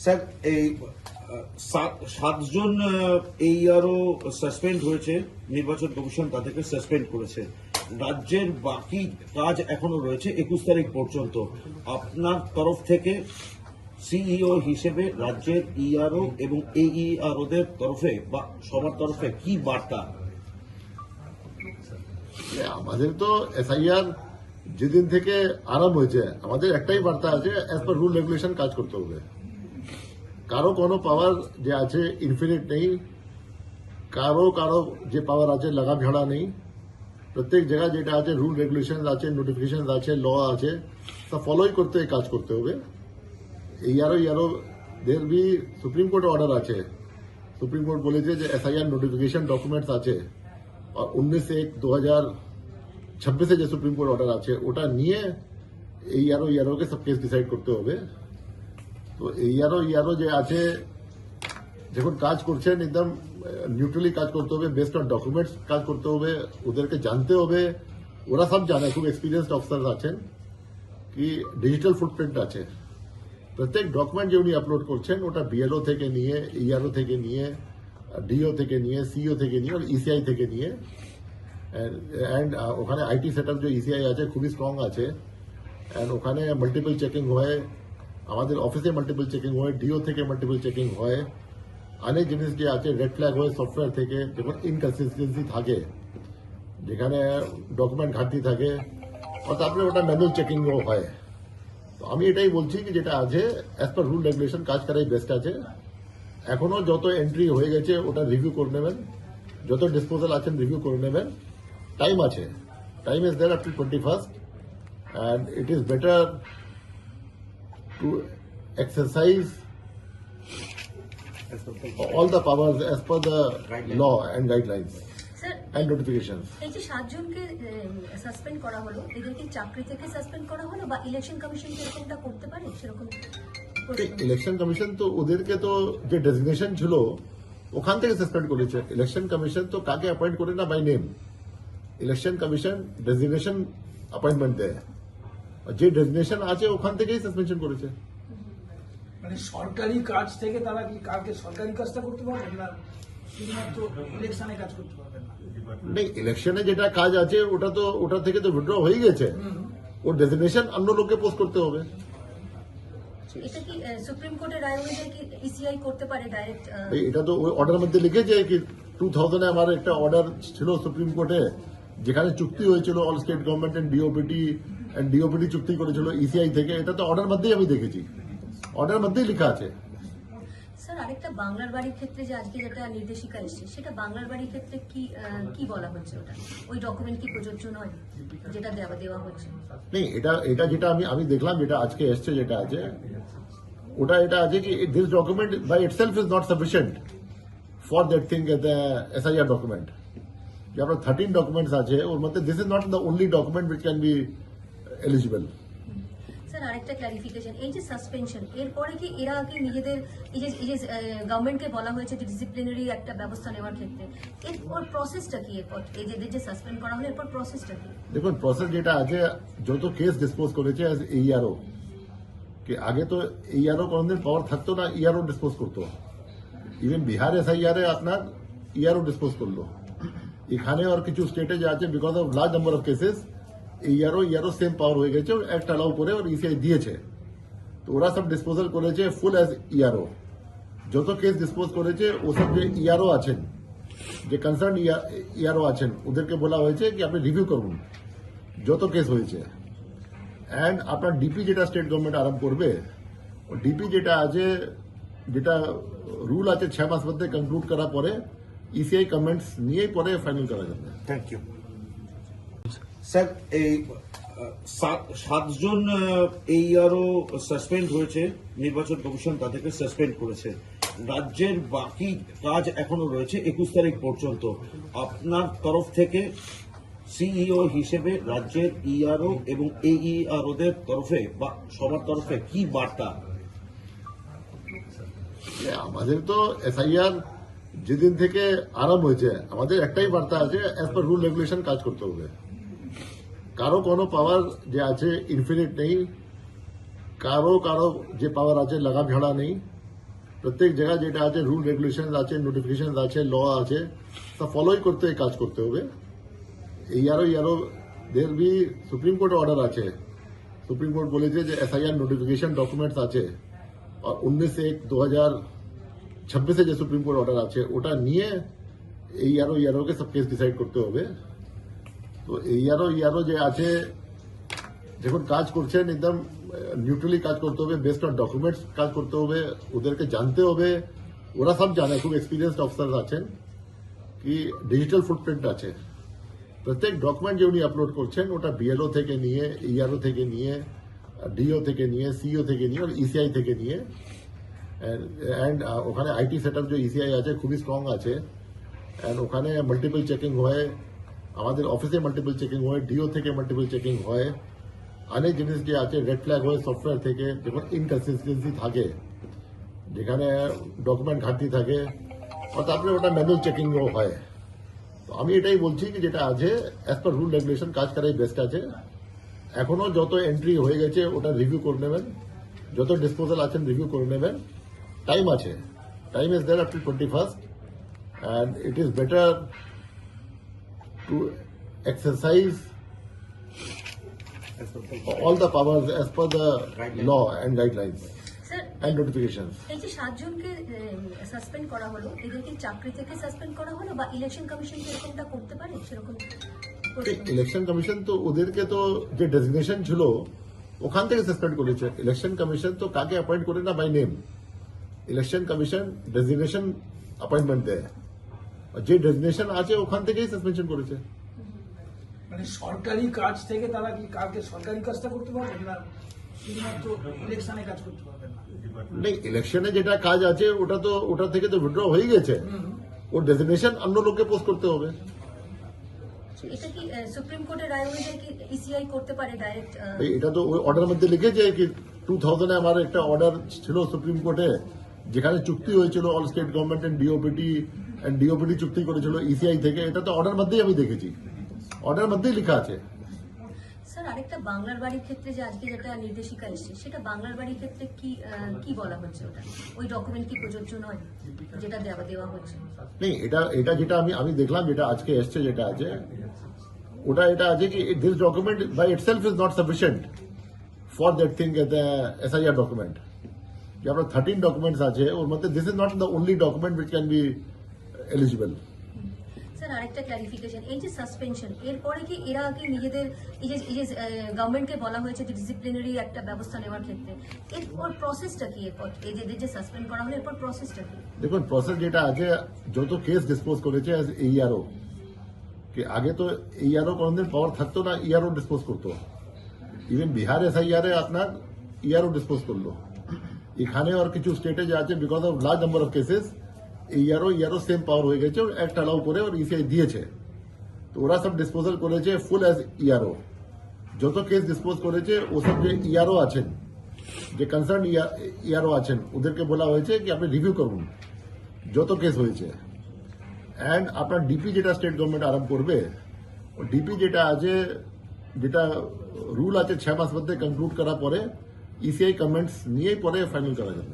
Sir, এই সাত- সাতজন এই আরও সাসপেন্ড হয়েছে, নির্বাচন কমিশন তাদেরকে সাসপেন্ড করেছে। রাজ্যের বাকি কাজ এখনও রয়েছে, একুশ তারিখ পর্যন্ত। আপনার তরফ থেকে সিইও হিসেবে রাজ্যের ইআরও এবং এইআরওদের তরফে বা সবার তরফে কি বার্তা? আমাদের তো এসআইআর যেদিন থেকে আরম্ভ হয়েছে, আমাদের একটাই বার্তা আছে অ্যাজ পার রুল রেগুলেশন কাজ করতে হবে। কারও কোনো পাওয়ার যে আছে ইনফিনিট নেই কারও কারও যে পাওয়ার আছে লাগাম ঝাড়া নেই প্রত্যেক জায়গায় যেটা আছে রুল রেগুলেশন আছে নোটিফিকেশন আছে ল আছে তা ফলোই করতে কাজ করতে হবে এই আরও ইয়ারো দের বি সুপ্রিম কোর্ট অর্ডার আছে সুপ্রিম কোর্ট বলেছে যে এসআইআর নোটিফিকেশন ডকুমেন্টস আছে আর উনিশ এক দু হাজার ছাব্বিশে যে সুপ্রিম কোর্ট অর্ডার আছে ওটা নিয়ে এই আরও ইয়ারোকে সব কেস ডিসাইড করতে হবে তো এই আরও ইয়ারো যে আছে, যখন কাজ করছেন, একদম নিউট্রালি কাজ করতে হবে বেস্ট অন ডকুমেন্টস কাজ করতে হবে, ওদেরকে জানতে হবে। ওরা সব জানে, খুব এক্সপিরিয়েন্সড অফিসার আছেন, কি ডিজিটাল ফুটপ্রিন্ট আছে। প্রত্যেক ডকুমেন্ট যে উনি আপলোড করছেন, ওটা বিএলও থেকে নিয়ে ইআরও থেকে নিয়ে ডিও থেকে নিয়ে সিও থেকে নিয়ে, আর ইসিআই থেকে নিয়ে। অ্যান্ড ওখানে আইটি সেট যে ইসিআই আছে, খুবই স্ট্রং আছে। অ্যান্ড ওখানে মাল্টিপল চেকিং হয়। আমাদের অফিসে মাল্টিপল চেকিং হয় ডিও থেকে মাল্টিপল চেকিং হয়। অনেক জিনিস যে আছে রেড ফ্ল্যাগ হয় সফটওয়্যার থেকে যখন ইনকনসিস্টেন্সি থাকে, যেখানে ডকুমেন্ট ঘাটতি থাকে, আর তারপরে ওটা ম্যানুয়াল চেকিংও হয়। তো আমি এটাই বলছি কি যেটা আছে অ্যাজ পার রুল রেগুলেশন কাজ করাই বেস্ট আছে। এখনও যত এন্ট্রি হয়ে গেছে, ওটা রিভিউ করে নেবেন। যত ডিসপোজাল আছেন রিভিউ করে নেবেন। টাইম আছে। Time is there up to twenty first and it is better to exercise all the powers as per the law and guidelines sir and notifications. এই যে সাতজনকে সাসপেন্ড করা হলো এদেরকে চাকরি থেকে সাসপেন্ড করা হলো বা ইলেকশন কমিশন কি এরকমটা করতে পারে? সেরকম। ইলেকশন কমিশন তো ওদেরকে তো যে ডেজিগনেশন ছিল ওখান থেকে সাসপেন্ড করেছে। ইলেকশন কমিশন তো কাকে অ্যাপয়েন্ট করে না by name election commission designation appointment দেয়। যে ডেজিগনেশন আছে ওখান থেকেই সাসপেনশন করেছে। মানে সরকারি কাজ থেকে তারা কি কালকে সরকারি কাজটা করতে পারবেন না? শুধুমাত্র ইলেকশনে কাজ করতে পারবেন না। ইলেকশনে যেটা কাজ আছে ওটা তো ওটা থেকে তো উইথড্র হয়ে গেছে। ওর ডেজিগনেশন অন্য লোককে পোস্ট করতে হবে। এটা কি সুপ্রিম কোর্টের রায় অনুযায়ী কি ইসিআই করতে পারে ডাইরেক্ট এটা তো ওই অর্ডার মধ্যে লিখেছে কি টু থাউজেন্ডে আমার একটা অর্ডার ছিল সুপ্রিম কোর্টে যেখানে চুক্তি হয়েছিল all state government and DOPT DOPT চুক্তি করেছিল ইসিআই থেকে এটা তো অর্ডার মধ্যেই আমি দেখেছি। অর্ডার মধ্যেই লেখা আছে। স্যার আরেকটা বাংলার বাড়ির ক্ষেত্রে যে আজকে যেটা নির্দেশিকা এসছে সেটা বাংলার বাড়ির ক্ষেত্রে কি কি বলা হচ্ছে ওটা? ওই ডকুমেন্ট কি প্রযোজ্য নয় যেটা দেওয়া দেওয়া হচ্ছে? নেই এটা এটা যেটা আমি আমি দেখলাম যেটা আজকে এসছে যেটা আছে ওটা এটা আছে কি this document by itself is not sufficient for that thing SIR document যে আপনার থার্টিন ডকুমেন্টস আছে ওর মধ্যে this is not the only document which can be eligible sir আরেকটা ক্লারিফিকেশন এই যে সাসপেনশন এরপরে কি এরা কি নিজেদের এই যে এই যে গভর্নমেন্টকে বলা হয়েছে যে ডিসিপ্লিনারি একটা ব্যবস্থা নেওয়ার ক্ষেত্রে এরপর প্রসেসটা কি? এরপর এই যে যে সাসপেন্ড করা হলো এরপর প্রসেসটা কি? দেখুন প্রসেস যেটা আছে যত কেস ডিসপোজ করেছে এইআরও কি আগে তো এইআরও কোনদিন পাওয়ার থাকতো না ইআরও ডিসপোজ করতো। ইভেন বিহার এসআইআর আপনার ইআরও ডিসপোজ করল। এখানে আর কিছু স্টেটে যে আছে because of large number of cases ERO ERO same power হয়ে গেছে অ্যাক্ট অ্যালাউ করে ওর ইসিআই দিয়েছে। তো ওরা সব ডিসপোজাল করেছে ফুল অ্যাজ ইআরও যত কেস ডিসপোজ করেছে ওসব যে ইআরও আছেন, যে কনসার্ন ইয়ারও আছেন, ওদেরকে বলা হয়েছে কি আপনি রিভিউ করুন, যত কেস হয়েছে। অ্যান্ড আপনার ডিপি যেটা স্টেট গভর্নমেন্ট আরম্ভ করবে ডিপি যেটা আছে, যেটা রুল আছে ছয় মাস মধ্যে কনক্লুড করার পরে ইসিআই কমেন্টস নিয়েই পরে ফাইনাল করা যাবে। থ্যাংক ইউ স্যার, এই সাতজন এই আরও সাসপেন্ড হয়েছে, নির্বাচন কমিশন তাদেরকে সাসপেন্ড করেছে। রাজ্যের বাকি কাজ এখনও রয়েছে, একুশ তারিখ পর্যন্ত। আপনার তরফ থেকে সিইও হিসেবে রাজ্যের ইআরও এবং এইআরওদের তরফে বা সবার তরফে কি বার্তা? আমাদের তো এসআইআর যেদিন থেকে আরম্ভ হয়েছে, আমাদের একটাই বার্তা আছে অ্যাজ পার রুল রেগুলেশন কাজ করতে হবে। কারও কোনো পাওয়ার যে আছে ইনফিনিট নেই কারও কারও যে পাওয়ার আছে লাগাম ঝাড়া নেই প্রত্যেক জায়গায় যেটা আছে রুল রেগুলেশন আছে নোটিফিকেশন আছে ল আছে তা ফলোই করতে কাজ করতে হবে এই আরও আরও দের বি সুপ্রিম কোর্ট অর্ডার আছে সুপ্রিম কোর্ট বলেছে যে এসআইআর নোটিফিকেশন ডকুমেন্টস আছে আর উনিশ এক দু হাজার ছাব্বিশে যে সুপ্রিম কোর্ট অর্ডার আছে ওটা নিয়ে এই আরও ইয়ারোকে সব কেস ডিসাইড করতে হবে তো এই আরও ইয়ারো যে আছে যখন কাজ করছেন একদম নিউট্রালি কাজ করতে হবে বেস্ট অন ডকুমেন্টস কাজ করতে হবে, ওদেরকে জানতে হবে, ওরা সব জানে, খুব এক্সপিরিয়েন্সড অফিসার আছেন, কি ডিজিটাল ফুটপ্রিন্ট আছে। প্রত্যেক ডকুমেন্ট যে উনি আপলোড করছেন, ওটা বিএলও থেকে নিয়ে ইআরও থেকে নিয়ে ডিও থেকে নিয়ে সিও থেকে নিয়ে, আর ইসিআই থেকে নিয়ে অ্যান্ড ওখানে আইটি সেট যে ইসিআই আছে, খুবই স্ট্রং আছে অ্যান্ড ওখানে মাল্টিপল চেকিং হয় আমাদের অফিসে মাল্টিপল চেকিং হয় ডিও থেকে মাল্টিপল চেকিং হয়। অনেক জিনিস যে আছে রেড ফ্ল্যাগ হয় সফটওয়্যার থেকে যখন ইনকনসিস্টেন্সি থাকে। যেখানে ডকুমেন্ট ঘাটতি থাকে আর তারপরে ওটা ম্যানুয়াল চেকিংও হয়। তো আমি এটাই বলছি কি যেটা আছে অ্যাজ পার রুল রেগুলেশন কাজ করাই বেস্ট আছে। এখনও যত এন্ট্রি হয়ে গেছে, ওটা রিভিউ করে নেবেন। যত ডিসপোজাল আছেন রিভিউ করে নেবেন। টাইম আছে। Time is there up to twenty first and it is better to exercise all the powers as per the law and guidelines sir and notifications. এই যে সাতজনকে সাসপেন্ড করা হলো এদের কি চাকরি থেকে সাসপেন্ড করা হলো বা ইলেকশন কমিশন এরকমটা করতে পারে? সেরকম। ইলেকশন কমিশন তো ওদেরকে তো যে ডেজিগনেশন ছিল ওখান থেকে সাসপেন্ড করেছে। ইলেকশন কমিশন তো কাকে অ্যাপয়েন্ট করে না by name election commission designation appointment দেয়। যে ডেজিগনেশন আছে ওখান থেকেই সাসপেনশন করেছে। মানে সরকারি কাজ থেকে তারা কি কালকে সরকারি কাজটা করতে পারবেন না? ইলেকশনে কাজ করতে পারবেন না। ইলেকশনে যেটা কাজ আছে ওটা তো ওটা থেকে তো উইথড্র হয়ে গেছে। ও ডেজিগনেশন অন্য লোককে পোস্ট করতে হবে। এটা কি সুপ্রিম কোর্টের রায় অনুযায়ী কি ইসিআই করতে পারে ডাইরেক্ট এটা তো ওই অর্ডার মধ্যে লিখেছে কি টু থাউজেন্ডে আমার একটা অর্ডার ছিল সুপ্রিম কোর্টে যেখানে চুক্তি হয়েছিল all state government and DOPT DOPT চুক্তি করেছিল ইসিআই থেকে। এটা তো অর্ডার মধ্যেই আমি দেখেছি। অর্ডার মধ্যেই লেখা আছে। স্যার আরেকটা বাংলার বাড়ির ক্ষেত্রে যে আজকে যেটা নির্দেশিকা এসছে সেটা বাংলার বাড়ির ক্ষেত্রে কি কি বলা হচ্ছে ওটা? ওই ডকুমেন্ট কি প্রযোজ্য নয় যেটা দেওয়া দেওয়া হচ্ছে? নেই এটা এটা যেটা আমি আমি দেখলাম যেটা আজকে এসছে যেটা আছে ওটা এটা আছে কি this document by itself is not sufficient for that thing SIR document যে আপনার থার্টিন ডকুমেন্টস আছে ওর মধ্যে this is not the only document which can be eligible sir আরেকটা ক্লারিফিকেশন এই যে সাসপেনশন এরপরে কি এরা কি নিজেদের এই যে এই যে গভর্নমেন্টকে বলা হয়েছে যে ডিসিপ্লিনারি একটা ব্যবস্থা নেওয়ার ক্ষেত্রে এরপর প্রসেসটা কি? এরপর এই যে যে সাসপেন্ড করা হলো এরপর প্রসেসটা কি? দেখুন প্রসেস যেটা আছে যত কেস ডিসপোজ করেছে এইআরও কি আগে তো এইআরও কোনোদিন পাওয়ার থাকতো না ইআরও ডিসপোজ করতো। ইভেন বিহার এ আপনার ইআরও ডিসপোজ করল। এখানে আর কিছু স্টেটে যে আছে because of large number of cases ERO ERO same power হয়ে গেছে অ্যাক্ট অ্যালাউ করে ওর ইসিআই দিয়েছে। তো ওরা সব ডিসপোজাল করেছে ফুল অ্যাজ ইআরও যত কেস ডিসপোজ করেছে ওসব যে ইআরও আছেন, যে কনসার্ন ইআরও আছেন, ওদেরকে বলা হয়েছে কি আপনি রিভিউ করুন, যত কেস হয়েছে। অ্যান্ড আপনার ডিপি যেটা স্টেট গভর্নমেন্ট আরম্ভ করবে ডিপি যেটা আছে, যেটা রুল আছে, ছয় মাস মধ্যে কনক্লুড করার পরে ইসিআই কমেন্টস নিয়েই পরে ফাইনাল করা যাবে।